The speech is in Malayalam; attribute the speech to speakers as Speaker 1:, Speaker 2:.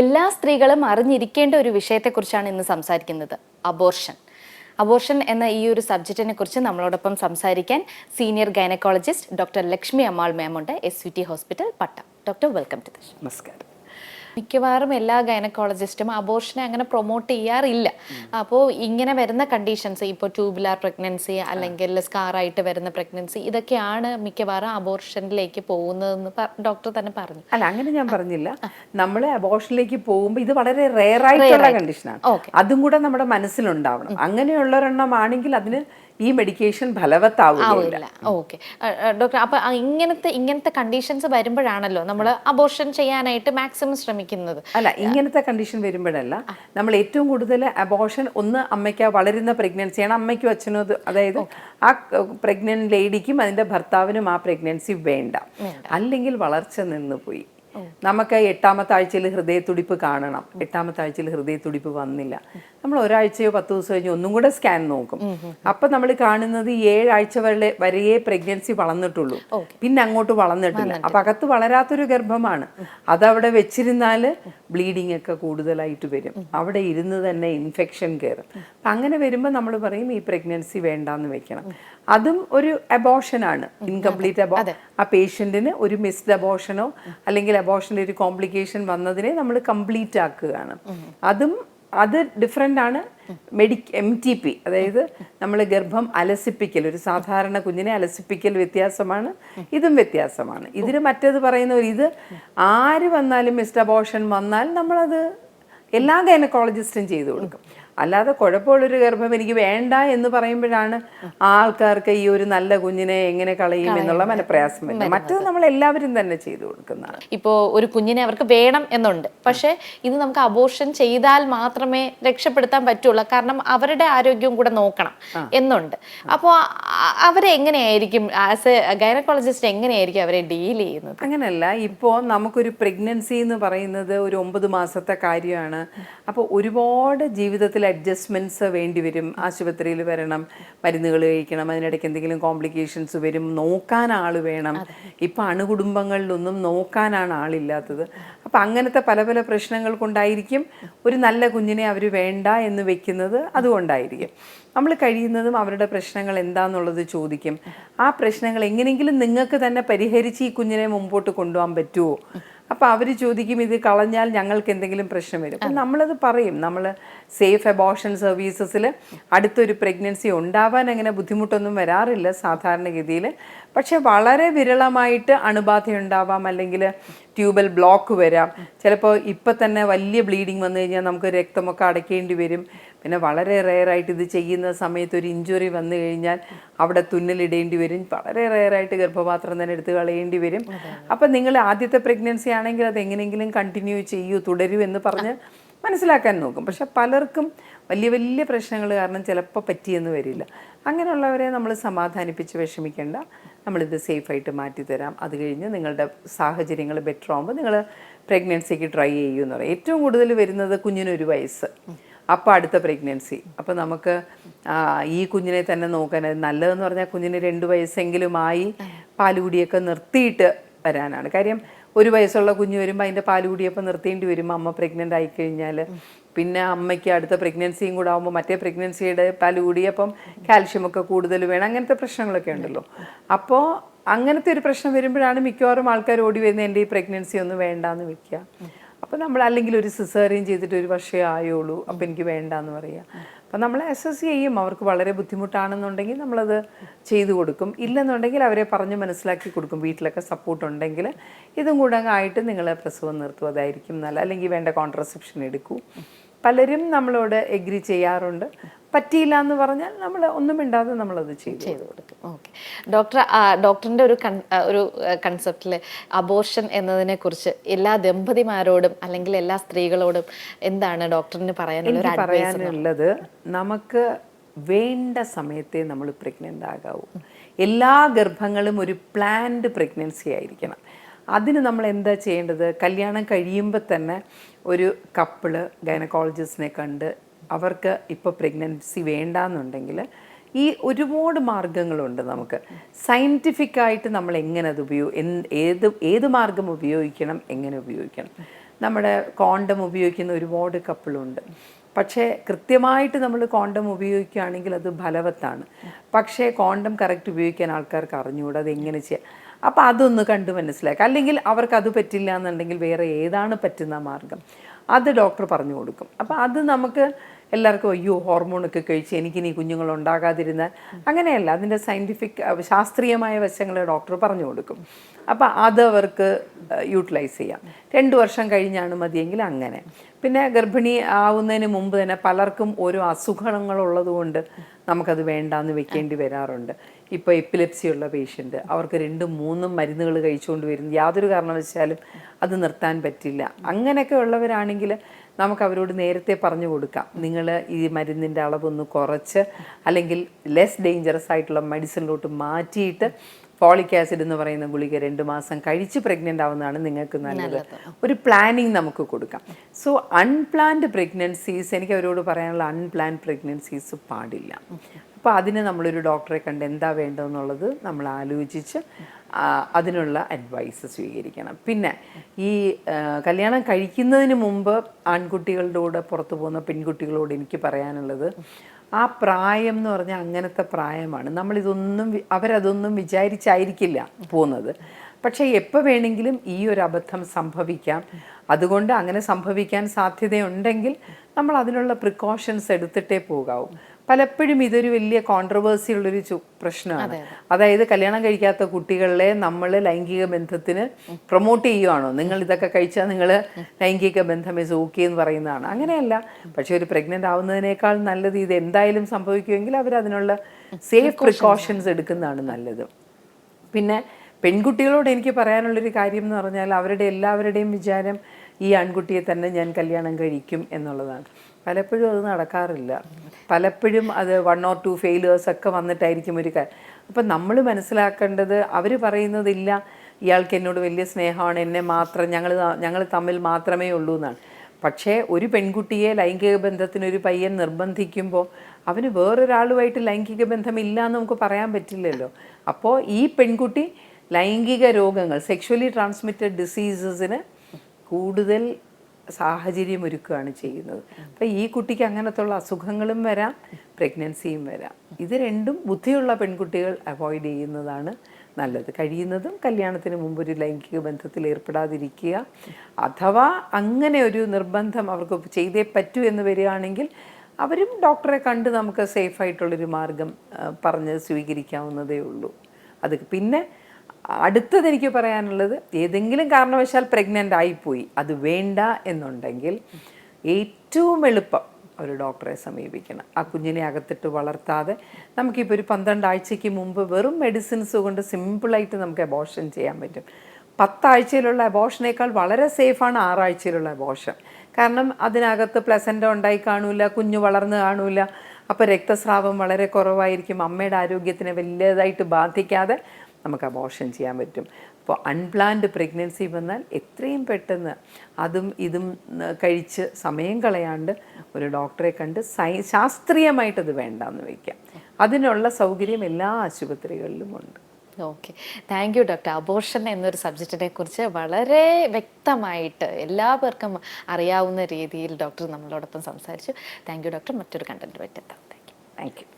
Speaker 1: എല്ലാ സ്ത്രീകളും അറിഞ്ഞിരിക്കേണ്ട ഒരു വിഷയത്തെക്കുറിച്ചാണ് ഇന്ന് സംസാരിക്കുന്നത്. അബോർഷൻ അബോർഷൻ എന്ന ഈ ഒരു സബ്ജക്റ്റിനെ കുറിച്ച് നമ്മളോടൊപ്പം സംസാരിക്കാൻ senior gynaecologist doctor Lakshmi Ammal മാമുണ്ട് S V T hospital പട്ട ഡോക്ടർ വെൽക്കം ടു ദ
Speaker 2: നമസ്കാരം.
Speaker 1: മിക്കവാറും എല്ലാ ഗൈനക്കോളജിസ്റ്റും അബോർഷനെ അങ്ങനെ പ്രൊമോട്ട് ചെയ്യാറില്ല. അപ്പോൾ ഇങ്ങനെ വരുന്ന കണ്ടീഷൻസ് ഇപ്പോൾ ട്യൂബുലാർ പ്രഗ്നൻസി അല്ലെങ്കിൽ സ്കാറായിട്ട് വരുന്ന പ്രഗ്നൻസി ഇതൊക്കെയാണ് മിക്കവാറും അബോർഷനിലേക്ക് പോകുന്നതെന്ന് ഡോക്ടർ തന്നെ പറഞ്ഞു.
Speaker 2: അല്ല അങ്ങനെ ഞാൻ പറഞ്ഞില്ല. നമ്മൾ അബോർഷനിലേക്ക് പോകുമ്പോൾ ഇത് വളരെ റെയർ ആയിട്ടുള്ള കണ്ടീഷനാണ്. അതും കൂടെ നമ്മുടെ മനസ്സിലുണ്ടാവണം. അങ്ങനെയുള്ളൊരെണ്ണമാണെങ്കിൽ അതിന് ഈ മെഡിക്കേഷൻ ഫലവത്താവില്ല
Speaker 1: ഓക്കെ. ഡോക്ടർ അപ്പൊ ഇങ്ങനത്തെ ഇങ്ങനത്തെ കണ്ടീഷൻസ് വരുമ്പോഴാണല്ലോ നമ്മൾ അബോർഷൻ ചെയ്യാനായിട്ട് മാക്സിമം ശ്രമിക്കുന്നത്.
Speaker 2: അല്ല ഇങ്ങനത്തെ കണ്ടീഷൻ വരുമ്പോഴല്ല നമ്മൾ ഏറ്റവും കൂടുതൽ അബോർഷൻ ഒന്ന് അമ്മയ്ക്ക് വളരുന്ന പ്രഗ്നൻസിയാണ് അമ്മയ്ക്കും അച്ഛനും അത് അതായത് ആ പ്രഗ്നന്റ് ലേഡിക്കും അതിന്റെ ഭർത്താവിനും ആ പ്രഗ്നൻസി വേണ്ട. അല്ലെങ്കിൽ വളർച്ച നിന്ന് പോയി. നമുക്ക് എട്ടാമത്തെ ആഴ്ചയിൽ ഹൃദയത്തുടിപ്പ് കാണണം. എട്ടാമത്തെ ആഴ്ചയിൽ ഹൃദയത്തുടിപ്പ് വന്നില്ല. നമ്മൾ ഒരാഴ്ചയോ പത്ത് ദിവസം കഴിഞ്ഞ് ഒന്നും കൂടെ സ്കാൻ നോക്കും. അപ്പൊ നമ്മൾ കാണുന്നത് ഏഴാഴ്ച വരെ വരെയേ പ്രഗ്നൻസി വളർന്നിട്ടുള്ളൂ. പിന്നെ അങ്ങോട്ട് വളർന്നിട്ടില്ല. അപ്പൊ അകത്ത് വളരാത്തൊരു ഗർഭമാണ്. അതവിടെ വെച്ചിരുന്നാൽ ബ്ലീഡിംഗ് ഒക്കെ കൂടുതലായിട്ട് വരും. അവിടെ ഇരുന്ന് തന്നെ ഇൻഫെക്ഷൻ കയറും അപ്പൊ അങ്ങനെ വരുമ്പോൾ നമ്മൾ പറയും ഈ പ്രഗ്നൻസി വേണ്ടാന്ന് വെക്കണം. അതും ഒരു അബോഷനാണ് ഇൻകംപ്ലീറ്റ് അബോ ആ പേഷ്യന്റിന് ഒരു മിസ്ഡ് അബോഷനോ അല്ലെങ്കിൽ അബോഷന്റെ ഒരു കോംപ്ലിക്കേഷൻ വന്നതിനെ നമ്മൾ കംപ്ലീറ്റ് ആക്കുകയാണ്. അതും അത് ഡിഫറെന്റ് ആണ് മെഡിക് എം ടി പി അതായത് നമ്മൾ ഗർഭം അലസിപ്പിക്കൽ ഒരു സാധാരണ കുഞ്ഞിനെ അലസിപ്പിക്കൽ വ്യത്യാസമാണ് ഇതും വ്യത്യാസമാണ്. ഇതിന് മറ്റേത് പറയുന്ന ഒരു ഇത് ആര് വന്നാലും മിസ്റ്റബോഷൻ വന്നാൽ നമ്മളത് എല്ലാ ഗൈനക്കോളജിസ്റ്റും ചെയ്തു കൊടുക്കും. അല്ലാതെ കുഴപ്പമുള്ളൊരു ഗർഭം എനിക്ക് വേണ്ട എന്ന് പറയുമ്പോഴാണ് ആൾക്കാർക്ക് ഈ ഒരു നല്ല കുഞ്ഞിനെ എങ്ങനെ കളയും എന്നുള്ള മനപ്രയാസം വരുന്നത്. മറ്റത് നമ്മൾ എല്ലാവരും തന്നെ ചെയ്തു കൊടുക്കുന്നതാണ്.
Speaker 1: ഇപ്പോൾ ഒരു കുഞ്ഞിനെ അവർക്ക് വേണം എന്നുണ്ട്. പക്ഷേ ഇത് നമുക്ക് അബോർഷൻ ചെയ്താൽ മാത്രമേ രക്ഷപ്പെടുത്താൻ പറ്റുള്ളൂ. കാരണം അവരുടെ ആരോഗ്യവും കൂടെ നോക്കണം എന്നുണ്ട്. അപ്പോൾ അവരെങ്ങനെയായിരിക്കും ആസ് എ ഗൈനക്കോളജിസ്റ്റ് എങ്ങനെയായിരിക്കും അവരെ ഡീൽ ചെയ്യുന്നത്?
Speaker 2: അങ്ങനെയല്ല ഇപ്പോൾ നമുക്കൊരു പ്രഗ്നൻസി എന്ന് പറയുന്നത് ഒരു ഒമ്പത് മാസത്തെ കാര്യമാണ്. അപ്പോൾ ഒരുപാട് ജീവിതത്തിൽ അഡ്ജസ്റ്റ്മെന്റ്സ് വേണ്ടി വരും. ആശുപത്രിയിൽ വരണം മരുന്നുകൾ കഴിക്കണം അതിനിടയ്ക്ക് എന്തെങ്കിലും കോംപ്ലിക്കേഷൻസ് വരും. നോക്കാൻ ആൾ വേണം. ഇപ്പം അണുകുടുംബങ്ങളിലൊന്നും നോക്കാനാണ് ആളില്ലാത്തത്. അപ്പം അങ്ങനത്തെ പല പല പ്രശ്നങ്ങൾ കൊണ്ടായിരിക്കും ഒരു നല്ല കുഞ്ഞിനെ അവർ വേണ്ട എന്ന് വെക്കുന്നത് അതുകൊണ്ടായിരിക്കും. നമ്മൾ കഴിയുന്നതും അവരുടെ പ്രശ്നങ്ങൾ എന്താണെന്നുള്ളത് ചോദിക്കും. ആ പ്രശ്നങ്ങൾ എങ്ങനെയെങ്കിലും നിങ്ങൾക്ക് തന്നെ പരിഹരിച്ച് ഈ കുഞ്ഞിനെ മുമ്പോട്ട് കൊണ്ടുപോകാൻ പറ്റുമോ? അപ്പോൾ അവർ ചോദിക്കും ഇത് കളഞ്ഞാൽ ഞങ്ങൾക്ക് എന്തെങ്കിലും പ്രശ്നം വരും. അപ്പം നമ്മളത് പറയും. നമ്മൾ സേഫ് അബോഷൻ സർവീസസിൽ അടുത്തൊരു പ്രഗ്നൻസി ഉണ്ടാവാൻ അങ്ങനെ ബുദ്ധിമുട്ടൊന്നും വരാറില്ല സാധാരണഗതിയിൽ പക്ഷെ വളരെ വിരളമായിട്ട് അണുബാധ ഉണ്ടാവാം അല്ലെങ്കിൽ ട്യൂബൽ ബ്ലോക്ക് വരാം. ചിലപ്പോൾ ഇപ്പം തന്നെ വലിയ ബ്ലീഡിങ് വന്നു കഴിഞ്ഞാൽ നമുക്ക് രക്തമൊക്കെ അടയ്ക്കേണ്ടി വരും. പിന്നെ വളരെ റെയറായിട്ട് ഇത് ചെയ്യുന്ന സമയത്ത് ഒരു ഇഞ്ചുറി വന്നു കഴിഞ്ഞാൽ അവിടെ തുന്നലിടേണ്ടി വരും. വളരെ റെയറായിട്ട് ഗർഭപാത്രം തന്നെ എടുത്ത് കളയേണ്ടി വരും. അപ്പം നിങ്ങൾ ആദ്യത്തെ പ്രഗ്നൻസി ആണെങ്കിൽ അത് എങ്ങനെയെങ്കിലും കണ്ടിന്യൂ ചെയ്യൂ തുടരൂ എന്ന് പറഞ്ഞ് മനസ്സിലാക്കാൻ നോക്കും. പക്ഷെ പലർക്കും വലിയ വലിയ പ്രശ്നങ്ങൾ കാരണം ചിലപ്പോൾ പറ്റിയെന്ന് വരില്ല. അങ്ങനെയുള്ളവരെ നമ്മൾ സമാധാനിപ്പിച്ച് വിഷമിക്കേണ്ട. നമ്മളിത് സേഫായിട്ട് മാറ്റിത്തരാം. അത് കഴിഞ്ഞ് നിങ്ങളുടെ സാഹചര്യങ്ങൾ ബെറ്റർ ആകുമ്പോൾ നിങ്ങൾ പ്രഗ്നൻസിക്ക് ട്രൈ ചെയ്യൂ എന്ന് പറയും. ഏറ്റവും കൂടുതൽ വരുന്നത് കുഞ്ഞിനൊരു വയസ്സ്. അപ്പോൾ അടുത്ത പ്രഗ്നൻസി അപ്പോൾ നമുക്ക് ഈ കുഞ്ഞിനെ തന്നെ നോക്കാൻ നല്ലതെന്ന് പറഞ്ഞാൽ കുഞ്ഞിന് രണ്ട് വയസ്സെങ്കിലും ആയി പാലുകുടിയൊക്കെ നിർത്തിയിട്ട് വരാനാണ്. കാര്യം ഒരു വയസ്സുള്ള കുഞ്ഞ് വരുമ്പോൾ അതിന്റെ പാലുകുടിയപ്പോൾ നിർത്തേണ്ടി വരുമ്പോൾ അമ്മ പ്രഗ്നന്റ് ആയി കഴിഞ്ഞാൽ പിന്നെ അമ്മയ്ക്ക് അടുത്ത പ്രഗ്നൻസിയും കൂടെ ആകുമ്പോൾ മറ്റേ പ്രഗ്നൻസിയുടെ പാലുകുടിയപ്പം കാൽഷ്യമൊക്കെ കൂടുതൽ വേണം. അങ്ങനത്തെ പ്രശ്നങ്ങളൊക്കെ ഉണ്ടല്ലോ. അപ്പോൾ അങ്ങനത്തെ ഒരു പ്രശ്നം വരുമ്പോഴാണ് മിക്കവാറും ആൾക്കാർ ഓടി വരുന്നത് എന്റെ ഈ പ്രഗ്നൻസി ഒന്നും വേണ്ടാന്ന് വെക്കുക അപ്പോൾ നമ്മൾ അല്ലെങ്കിൽ ഒരു സിസേറിയൻ ചെയ്തിട്ട് ഒരു വർഷമേ ആയുള്ളൂ. അപ്പോൾ എനിക്ക് വേണ്ടാന്ന് പറയുക അപ്പം നമ്മൾ അസസ് ചെയ്യും. അവർക്ക് വളരെ ബുദ്ധിമുട്ടാണെന്നുണ്ടെങ്കിൽ നമ്മളത് ചെയ്തു കൊടുക്കും. ഇല്ലെന്നുണ്ടെങ്കിൽ അവരെ പറഞ്ഞ് മനസ്സിലാക്കി കൊടുക്കും. വീട്ടിലൊക്കെ സപ്പോർട്ട് ഉണ്ടെങ്കിൽ ഇതും കൂടെ ആയിട്ട് നിങ്ങൾ പ്രസവം നിർത്തും. അതായിരിക്കും നല്ല അല്ലെങ്കിൽ വേണ്ട കോൺട്രസെപ്ഷൻ എടുക്കൂ. പലരും നമ്മളോട് എഗ്രി ചെയ്യാറുണ്ട്. പറ്റിയില്ല എന്ന് പറഞ്ഞാൽ നമ്മൾ ഒന്നും മിണ്ടാതെ നമ്മളത് ചെയ്തു
Speaker 1: ചെയ്തു കൊടുക്കും. ഓക്കെ. ഡോക്ടർ ഡോക്ടറിന്റെ ഒരു കൺ ഒരു കൺസെപ്റ്റിൽ അബോർഷൻ എന്നതിനെ കുറിച്ച് എല്ലാ ദമ്പതിമാരോടും അല്ലെങ്കിൽ എല്ലാ സ്ത്രീകളോടും എന്താണ് ഡോക്ടറിന് പറയാനുള്ള
Speaker 2: പറയാനുള്ളത് നമുക്ക് വേണ്ട സമയത്തെ നമ്മൾ പ്രഗ്നന്റ് ആകാവൂ. എല്ലാ ഗർഭങ്ങളും ഒരു പ്ലാൻഡ് പ്രഗ്നൻസി ആയിരിക്കണം. അതിന് നമ്മൾ എന്താ ചെയ്യേണ്ടത്? കല്യാണം കഴിയുമ്പോൾ തന്നെ ഒരു കപ്പിൾ ഗൈനക്കോളജിസ്റ്റിനെ കണ്ട് അവർക്ക് ഇപ്പോൾ പ്രഗ്നൻസി വേണ്ടാന്നുണ്ടെങ്കിൽ ഈ ഒരുപാട് മാർഗങ്ങളുണ്ട് നമുക്ക്. സയന്റിഫിക് ആയിട്ട് നമ്മൾ എങ്ങനെ അത് ഉപയോഗ ഏത് ഏത് മാർഗം ഉപയോഗിക്കണം എങ്ങനെ ഉപയോഗിക്കണം. നമ്മുടെ കോണ്ടം ഉപയോഗിക്കുന്ന ഒരുപാട് കപ്പിളുണ്ട് പക്ഷേ കൃത്യമായിട്ട് നമ്മൾ കോണ്ടം ഉപയോഗിക്കുകയാണെങ്കിൽ അത് ഫലവത്താണ്. പക്ഷേ കോണ്ടം കറക്റ്റ് ഉപയോഗിക്കാൻ ആൾക്കാർക്ക് അറിഞ്ഞുകൂടാ അത് എങ്ങനെ ചെയ്യാം. അപ്പോൾ അതൊന്ന് കണ്ട് മനസ്സിലാക്കുക. അല്ലെങ്കിൽ അവർക്ക് അത് പറ്റില്ല എന്നുണ്ടെങ്കിൽ വേറെ ഏതാണ് പറ്റുന്ന മാർഗം? അത് ഡോക്ടർ പറഞ്ഞു കൊടുക്കും. അപ്പോൾ അത് നമുക്ക് എല്ലാവർക്കും അയ്യോ ഹോർമോണൊക്കെ കഴിച്ച് എനിക്കിനി കുഞ്ഞുങ്ങൾ ഉണ്ടാകാതിരുന്നാൽ അങ്ങനെയല്ല അതിന്റെ സയന്റിഫിക് ശാസ്ത്രീയമായ വശങ്ങൾ ഡോക്ടർ പറഞ്ഞു കൊടുക്കും. അപ്പോൾ അത് അവർക്ക് യൂട്ടിലൈസ് ചെയ്യാം. രണ്ട് വർഷം കഴിഞ്ഞാണ് മതിയെങ്കിൽ അങ്ങനെ. പിന്നെ ഗർഭിണി ആവുന്നതിന് മുമ്പ് തന്നെ പലർക്കും ഓരോ അസുഖങ്ങളുള്ളതുകൊണ്ട് നമുക്കത് വേണ്ടാന്ന് വെക്കേണ്ടി വരാറുണ്ട്. ഇപ്പോൾ എപ്പിലെപ്സി ഉള്ള പേഷ്യന്റ് അവർക്ക് രണ്ടും മൂന്നും മരുന്നുകൾ കഴിച്ചുകൊണ്ട് വരുന്നു യാതൊരു കാരണവശാലും അത് നിർത്താൻ പറ്റില്ല. അങ്ങനെയൊക്കെ ഉള്ളവരാണെങ്കിൽ നമുക്ക് അവരോട് നേരത്തെ പറഞ്ഞു കൊടുക്കാം. നിങ്ങൾ ഈ മരുന്നിന്റെ അളവൊന്ന് കുറച്ച് അല്ലെങ്കിൽ ലെസ് ഡേഞ്ചറസ് ആയിട്ടുള്ള മെഡിസിനിലോട്ട് മാറ്റിയിട്ട് ഫോളിക് ആസിഡ് എന്ന് പറയുന്ന ഗുളിക രണ്ട് മാസം കഴിച്ച് പ്രഗ്നന്റ് ആവുന്നതാണ് നിങ്ങൾക്ക് നല്ലത്. ഒരു പ്ലാനിങ് നമുക്ക് കൊടുക്കാം. സോ അൺപ്ലാൻഡ് പ്രഗ്നൻസീസ് എനിക്ക് അവരോട് പറയാനുള്ള അൺപ്ലാൻഡ് പ്രഗ്നൻസീസ് പാടില്ല. അപ്പോൾ അതിന് നമ്മളൊരു ഡോക്ടറെ കണ്ട് എന്താ വേണ്ടതെന്നുള്ളത് നമ്മൾ ആലോചിച്ച് അതിനുള്ള അഡ്വൈസ് സ്വീകരിക്കണം. പിന്നെ ഈ കല്യാണം കഴിക്കുന്നതിന് മുമ്പ് ആൺകുട്ടികളുടെ കൂടെ പുറത്തു പോകുന്ന പെൺകുട്ടികളോട് എനിക്ക് പറയാനുള്ളത് ആ പ്രായം എന്ന് പറഞ്ഞാൽ അങ്ങനത്തെ പ്രായമാണ്. നമ്മളിതൊന്നും അവരതൊന്നും വിചാരിച്ചായിരിക്കില്ല പോകുന്നത്. പക്ഷേ എപ്പോൾ വേണമെങ്കിലും ഈ ഒരു അബദ്ധം സംഭവിക്കാം. അതുകൊണ്ട് അങ്ങനെ സംഭവിക്കാൻ സാധ്യതയുണ്ടെങ്കിൽ നമ്മൾ അതിനുള്ള പ്രിക്കോഷൻസ് എടുത്തിട്ടേ പോകാവൂ. പലപ്പോഴും ഇതൊരു വലിയ കോൺട്രവേഴ്സി ഉള്ളൊരു പ്രശ്നമാണ്. അതായത് കല്യാണം കഴിക്കാത്ത കുട്ടികളെ നമ്മൾ ലൈംഗിക ബന്ധത്തിന് പ്രൊമോട്ട് ചെയ്യുവാണോ? നിങ്ങൾ ഇതൊക്കെ കഴിച്ചാൽ നിങ്ങൾ ലൈംഗിക ബന്ധം ഇസ് ഓക്കെ എന്ന് പറയുന്നതാണ്. അങ്ങനെയല്ല. പക്ഷെ ഒരു പ്രഗ്നന്റ് ആവുന്നതിനേക്കാൾ നല്ലത് ഇത് എന്തായാലും സംഭവിക്കുമെങ്കിൽ അവർ അതിനുള്ള സേഫ് പ്രിക്കോഷൻസ് എടുക്കുന്നതാണ് നല്ലത്. പിന്നെ പെൺകുട്ടികളോട് എനിക്ക് പറയാനുള്ളൊരു കാര്യം എന്ന് പറഞ്ഞാൽ അവരുടെ എല്ലാവരുടെയും വിചാരം ഈ ആൺകുട്ടിയെ തന്നെ ഞാൻ കല്യാണം കഴിക്കും എന്നുള്ളതാണ്. പലപ്പോഴും അത് നടക്കാറില്ല. പലപ്പോഴും അത് വൺ ഓർ ടു ഫെയിലേഴ്സ് ഒക്കെ വന്നിട്ടായിരിക്കും ഒരു കാര്യം അപ്പം നമ്മൾ മനസ്സിലാക്കേണ്ടത് അവർ പറയുന്നതില്ല ഇയാൾക്ക് എന്നോട് വലിയ സ്നേഹമാണ് എന്നെ മാത്രം ഞങ്ങൾ ഞങ്ങൾ തമ്മിൽ മാത്രമേ ഉള്ളൂ എന്നാണ്. പക്ഷേ ഒരു പെൺകുട്ടിയെ ലൈംഗിക ബന്ധത്തിനൊരു പയ്യൻ നിർബന്ധിക്കുമ്പോൾ അവന് വേറൊരാളുമായിട്ട് ലൈംഗിക ബന്ധമില്ല എന്ന് നമുക്ക് പറയാൻ പറ്റില്ലല്ലോ. അപ്പോൾ ഈ പെൺകുട്ടി ലൈംഗിക രോഗങ്ങൾ സെക്ഷലി ട്രാൻസ്മിറ്റഡ് ഡിസീസസിന് കൂടുതൽ സാഹചര്യം ഒരുക്കുകയാണ് ചെയ്യുന്നത്. അപ്പം ഈ കുട്ടിക്ക് അങ്ങനത്തുള്ള അസുഖങ്ങളും വരാം പ്രഗ്നൻസിയും വരാം. ഇത് രണ്ടും ബുദ്ധിയുള്ള പെൺകുട്ടികൾ അവോയ്ഡ് ചെയ്യുന്നതാണ് നല്ലത്. കഴിയുന്നതും കല്യാണത്തിന് മുമ്പ് ഒരു ലൈംഗിക ബന്ധത്തിൽ ഏർപ്പെടാതിരിക്കുക. അഥവാ അങ്ങനെ ഒരു നിർബന്ധം അവർക്ക് ചെയ്തേ പറ്റൂ എന്ന് വരികയാണെങ്കിൽ അവരും ഡോക്ടറെ കണ്ട് നമുക്ക് സേഫായിട്ടുള്ളൊരു മാർഗം പറഞ്ഞ് സ്വീകരിക്കാവുന്നതേ ഉള്ളൂ. അത് പിന്നെ അടുത്തത് എനിക്ക് പറയാനുള്ളത് ഏതെങ്കിലും കാരണവശാൽ പ്രഗ്നന്റ് ആയിപ്പോയി അത് വേണ്ട എന്നുണ്ടെങ്കിൽ ഏറ്റവും എളുപ്പം ഒരു ഡോക്ടറെ സമീപിക്കണം. ആ കുഞ്ഞിനെ അകത്തിട്ട് വളർത്താതെ നമുക്കിപ്പോൾ ഒരു പന്ത്രണ്ടാഴ്ചയ്ക്ക് മുമ്പ് വെറും മെഡിസിൻസ് കൊണ്ട് സിമ്പിളായിട്ട് നമുക്ക് അബോഷൻ ചെയ്യാൻ പറ്റും. പത്താഴ്ചയിലുള്ള അബോഷനേക്കാൾ വളരെ സേഫാണ് ആറാഴ്ചയിലുള്ള അബോഷൻ കാരണം അതിനകത്ത് പ്ലസന്റ് ഉണ്ടായി കാണൂല കുഞ്ഞ് വളർന്ന് കാണൂല. അപ്പോൾ രക്തസ്രാവം വളരെ കുറവായിരിക്കും. അമ്മയുടെ ആരോഗ്യത്തിനെ വലിയതായിട്ട് ബാധിക്കാതെ നമുക്ക് അബോർഷൻ ചെയ്യാൻ പറ്റും. അപ്പോൾ അൺപ്ലാൻഡ് പ്രഗ്നൻസി വന്നാൽ എത്രയും പെട്ടെന്ന് അതും ഇതും കഴിച്ച് സമയം കളയാണ്ട് ഒരു ഡോക്ടറെ കണ്ട് സൈ ശാസ്ത്രീയമായിട്ട് അത് വേണ്ടാന്ന് വയ്ക്കാം അതിനുള്ള സൗകര്യം എല്ലാ ആശുപത്രികളിലും ഉണ്ട്
Speaker 1: okay thank you doctor abortion എന്നൊരു സബ്ജക്റ്റിനെ കുറിച്ച് വളരെ വ്യക്തമായിട്ട് എല്ലാ പേർക്കും അറിയാവുന്ന രീതിയിൽ ഡോക്ടർ നമ്മളോടൊപ്പം സംസാരിച്ചു. താങ്ക് യു ഡോക്ടർ മറ്റൊരു കണ്ടന്റ് പറ്റി എത്താം. Thank you
Speaker 2: thank U